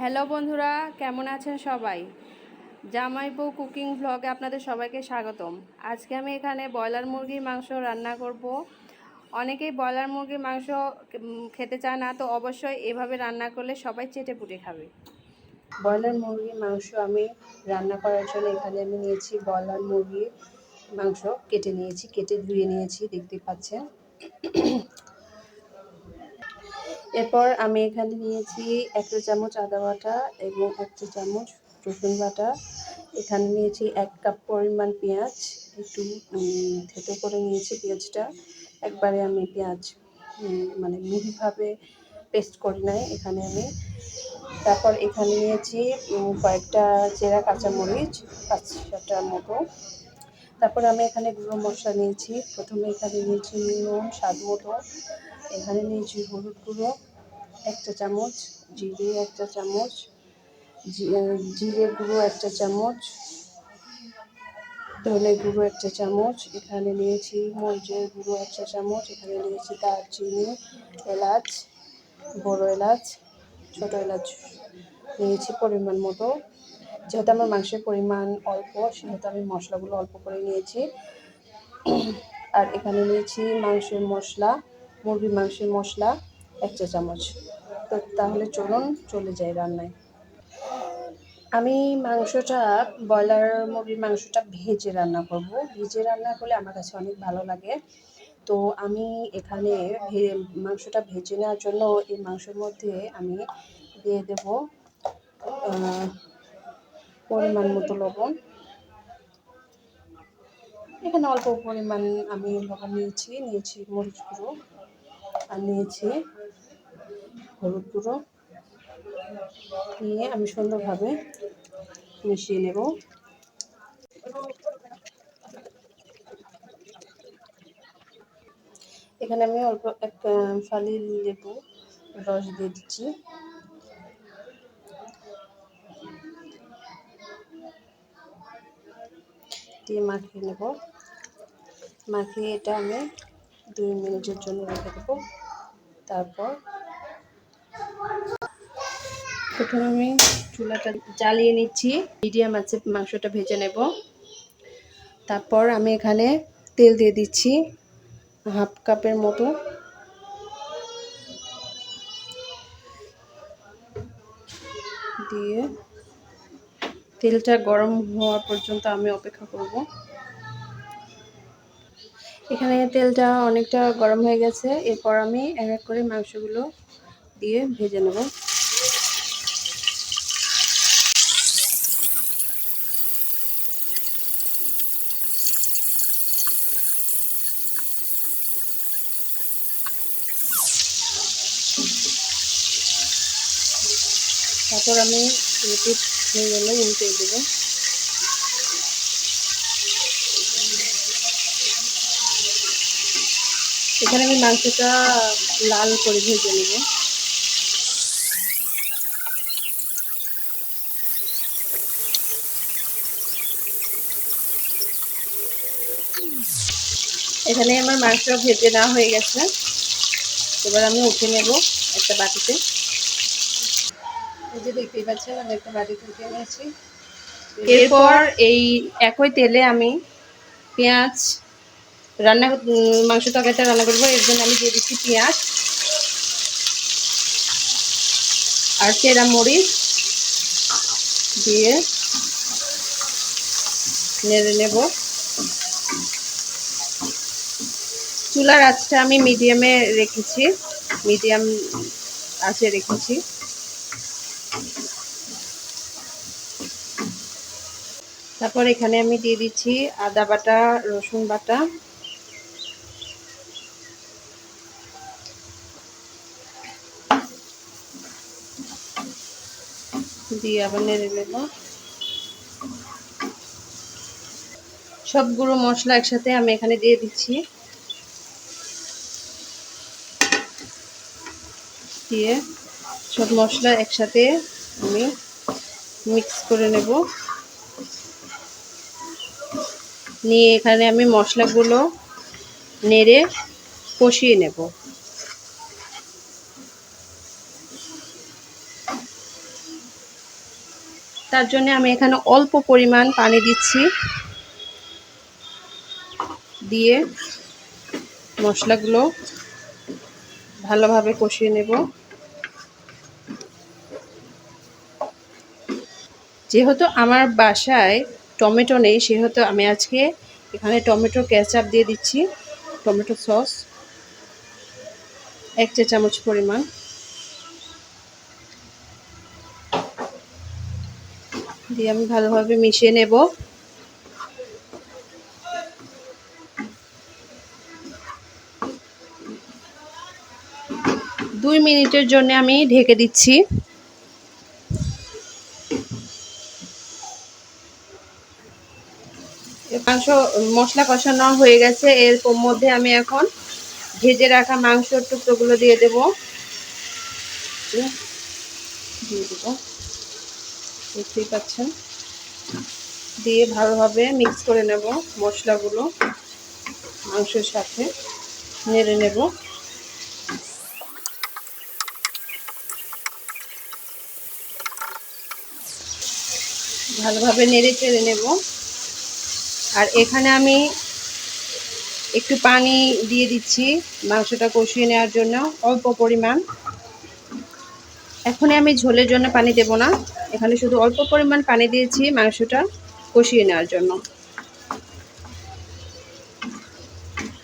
Hello বন্ধুরা, কেমন আছেন সবাই? জামাই বউ কুকিং ব্লগে আপনাদের সবাইকে স্বাগতম। আজকে আমি এখানে ব্রয়লার মুরগির মাংস রান্না করব। অনেকেই ব্রয়লার মুরগির মাংস খেতে চায় না, তো অবশ্যই এভাবে রান্না করলে সবাই চেটে পুটে খাবে। ব্রয়লার মুরগির মাংস আমি রান্না করার জন্য এখানে আমি নিয়েছি ব্রয়লার মুরগির মাংস। কেটে নিয়েছি, কেটে ধুয়ে নিয়েছি, দেখতে পাচ্ছেন। এরপর আমি এখানে নিয়েছি একটা চামচ আদা বাটা এবং একটা চামচ রসুন বাটা। এখানে নিয়েছি এক কাপ পরিমাণ পেঁয়াজ, একটু থেতো করে নিয়েছি পেঁয়াজটা। একবারে আমি পেঁয়াজ মানে মিহিভাবে পেস্ট করি নাই এখানে আমি। তারপর এখানে নিয়েছি কয়েকটা চেরা কাঁচামরিচ, পাঁচ ছটার মতো। তারপর আমি এখানে গুঁড়ো মশলা নিয়েছি। প্রথমে এখানে নিয়েছি নুন, স্বাদ মতো। এখানে নিয়েছি হলুদ গুঁড়ো, একটা চামচ, জিরে একটা চামচ জিরে গুঁড়ো একটা চামচ, ধনে গুঁড়ো একটা চামচ, এখানে নিয়েছি মরিচের গুঁড়ো একটা চামচ, এখানে নিয়েছি দারচিনি, এলাচ, বড় এলাচ, ছোট এলাচ নিয়েছি পরিমাণ মতো। যেহেতু আমার মাংসের পরিমাণ অল্প, সেহেতু আমি মশলাগুলো অল্প করে নিয়েছি। আর এখানে নিয়েছি মাংসের মশলা, মুরগির মাংসের মশলা, এক চা চামচ। তো তাহলে চলুন, চলে যাই রান্নায়। আমি মাংসটা, ব্রয়লার মুরগির মাংসটা ভেজে রান্না করব। ভেজে রান্না করলে আমার কাছে অনেক ভালো লাগে। তো আমি এখানে মাংসটা ভেজে নেওয়ার জন্য এই মাংসের মধ্যে আমি দিয়ে দেব পরিমাণ মতো লবণ। এখানে অল্প পরিমাণ আমি লবণ নিয়েছি নিয়েছি মরিচ গুঁড়ো আর নিয়েছি হলুদ গুঁড়ো। নিয়ে আমি সুন্দরভাবে মিশিয়ে নেব। এখানে আমি অল্প এক ফালি লেবু রস দিয়ে দিচ্ছি। দিয়ে মাখিয়ে নেব। মাখিয়ে এটা আমি দুই মিনিটের জন্য রেখে দেবো। তারপর প্রথমে আমি চুলাটা জ্বালিয়ে নিচ্ছি। মিডিয়াম আছে, মাংসটা ভেজে নেব। তারপর আমি এখানে তেল দিয়ে দিচ্ছি হাফ কাপের মতো। দিয়ে তেলটা গরম হওয়া পর্যন্ত আমি অপেক্ষা করব। এখানে তেলটা অনেকটা গরম হয়ে গেছে। এরপর আমি এক এক করে মাংসগুলো দিয়ে ভেজে নেব। তারপর আমি রিপিট এখানে আমি মাংসটা লাল করে ভেজে নেব। এখানে আমার মাংস ভেজে না হয়ে গেছে। এবার আমি উঠে নেব একটা বাটিতে। এই যে দেখতেই পাচ্ছেন, আমি একটা বাটিতে উঠে নিয়েছি এরপর এই একই তেলে আমি পেঁয়াজ রান্না মাংস তরকারিটা রান্না করব। এর জন্য আমি দিয়ে দিচ্ছি পেঁয়াজ আর চেরা মরিচ দিয়ে নেড়ে নেব। চুলার আঁচটা আমি মিডিয়ামে রেখেছি, মিডিয়াম আঁচে রেখেছি। তারপর এখানে আমি দিয়ে দিচ্ছি আদা বাটা, রসুন বাটা। দিয়ে আবার নেড়ে নেব। সবগুলো মশলা একসাথে আমি এখানে দিয়ে দিচ্ছি। দিয়ে সব মশলা একসাথে আমি মিক্স করে নেব। নিয়ে এখানে আমি মশলাগুলো নেড়ে কষিয়ে নেব। তার জন্য আমি এখানে অল্প পরিমাণ পানি দিচ্ছি। দিয়ে মশলাগুলো ভালোভাবে কষিয়ে নেব। যেহেতু আমার বাসায় টমেটো নেই, সেহেতু আমি আজকে এখানে টমেটো কেচাপ দিয়ে দিচ্ছি, টমেটো সস, এক চা চামচ পরিমাণ। দিয়ে আমি ভালোভাবে মিশিয়ে নেব। দুই মিনিটের জন্য আমি ঢেকে দিচ্ছি। মাংস, মশলা কষানো হয়ে গেছে। এর মধ্যে আমি এখন ভেজে রাখা মাংসর টুকরোগুলো দিয়ে দেব। দিয়ে দেব। দেখতেই পাচ্ছেন? দিয়ে ভালোভাবে মিক্স করে নেব মশলাগুলো। মাংসের সাথে নেড়ে নেব। ভালোভাবে নেড়ে চেড়ে নেব। আর এখানে আমি একটু পানি দিয়ে দিচ্ছি মাংসটা কষিয়ে নেওয়ার জন্য, অল্প পরিমাণ। এখনই আমি ঝোলের জন্য পানি দেব না। এখানে শুধু অল্প পরিমাণ পানি দিয়েছি মাংসটা কষিয়ে নেওয়ার জন্য।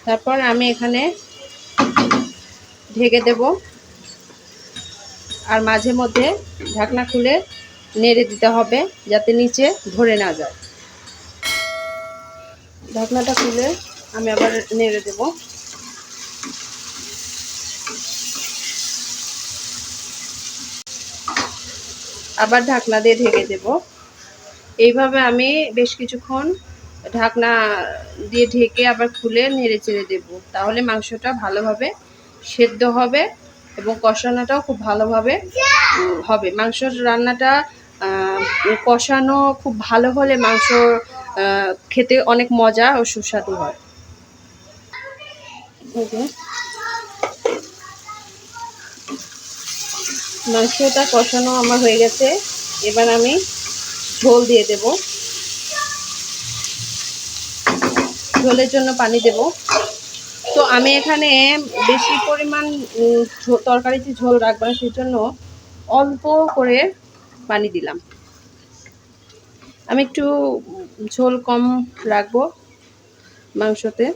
তারপর আমি এখানে ঢেকে দেব আর মাঝে মধ্যে ঢাকনা খুলে নেড়ে দিতে হবে যাতে নিচে ধরে না যায়। ঢাকনাটা খুলে আমি আবার নেড়ে দেব। আবার ঢাকনা দিয়ে ঢেকে দেব। এইভাবে আমি বেশ কিছুক্ষণ ঢাকনা দিয়ে ঢেকে আবার খুলে নেড়ে চেড়ে দেব। তাহলে মাংসটা ভালোভাবে সেদ্ধ হবে এবং কষানোটাও খুব ভালোভাবে হবে। মাংসর রান্নাটা কষানো খুব ভালো হলে মাংস খেতে অনেক মজা ও সুস্বাদু হয়। মাংসটা কষানো আমার হয়ে গেছে। এবার আমি ঝোল দিয়ে দেব। ঝোলের জন্য পানি দেব। তো আমি এখানে বেশি পরিমাণ তরকারিতে ঝোল রাখব না সেই জন্য অল্প করে পানি দিলাম। আমি একটু ঝোল কম রাখব মাংসতে।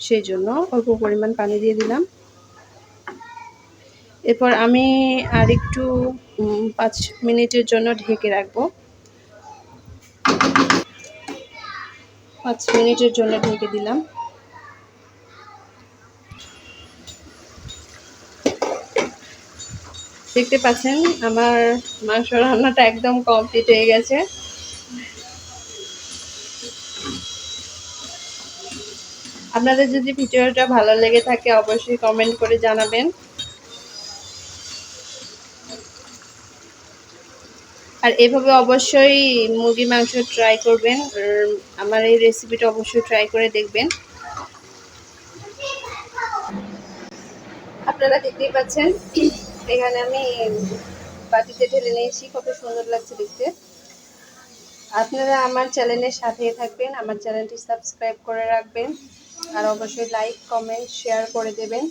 সেই জন্য অল্প পরিমাণ পানি দিয়ে দিলাম। এরপর আমি আর একটু পাঁচ মিনিটের জন্য ঢেকে রাখব। পাঁচ মিনিটের জন্য ঢেকে দিলাম। দেখতে পাচ্ছেন, আমার মাংস রান্নাটা একদম কমপ্লিট হয়ে গেছে। আপনাদের যদি ভিডিওটা ভালো লেগে থাকে, অবশ্যই কমেন্ট করে জানাবেন। আর এভাবে অবশ্যই মুরগি মাংস ট্রাই করবেন আমার এই রেসিপিটা অবশ্যই ট্রাই করে দেখবেন। আপনারা দেখতেই পাচ্ছেন এখানে আমি বাটিতে ঢেলে নিয়েছি, কত সুন্দর লাগছে দেখতে। আপনারা আমার চ্যানেলের সাথে থাকবেন, আমার চ্যানেলটি সাবস্ক্রাইব করে রাখবেন, আর অবশ্যই লাইক, কমেন্ট, শেয়ার করে দেবেন।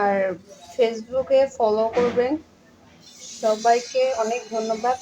আর ফেসবুকে ফলো করবেন। সবাইকে অনেক ধন্যবাদ।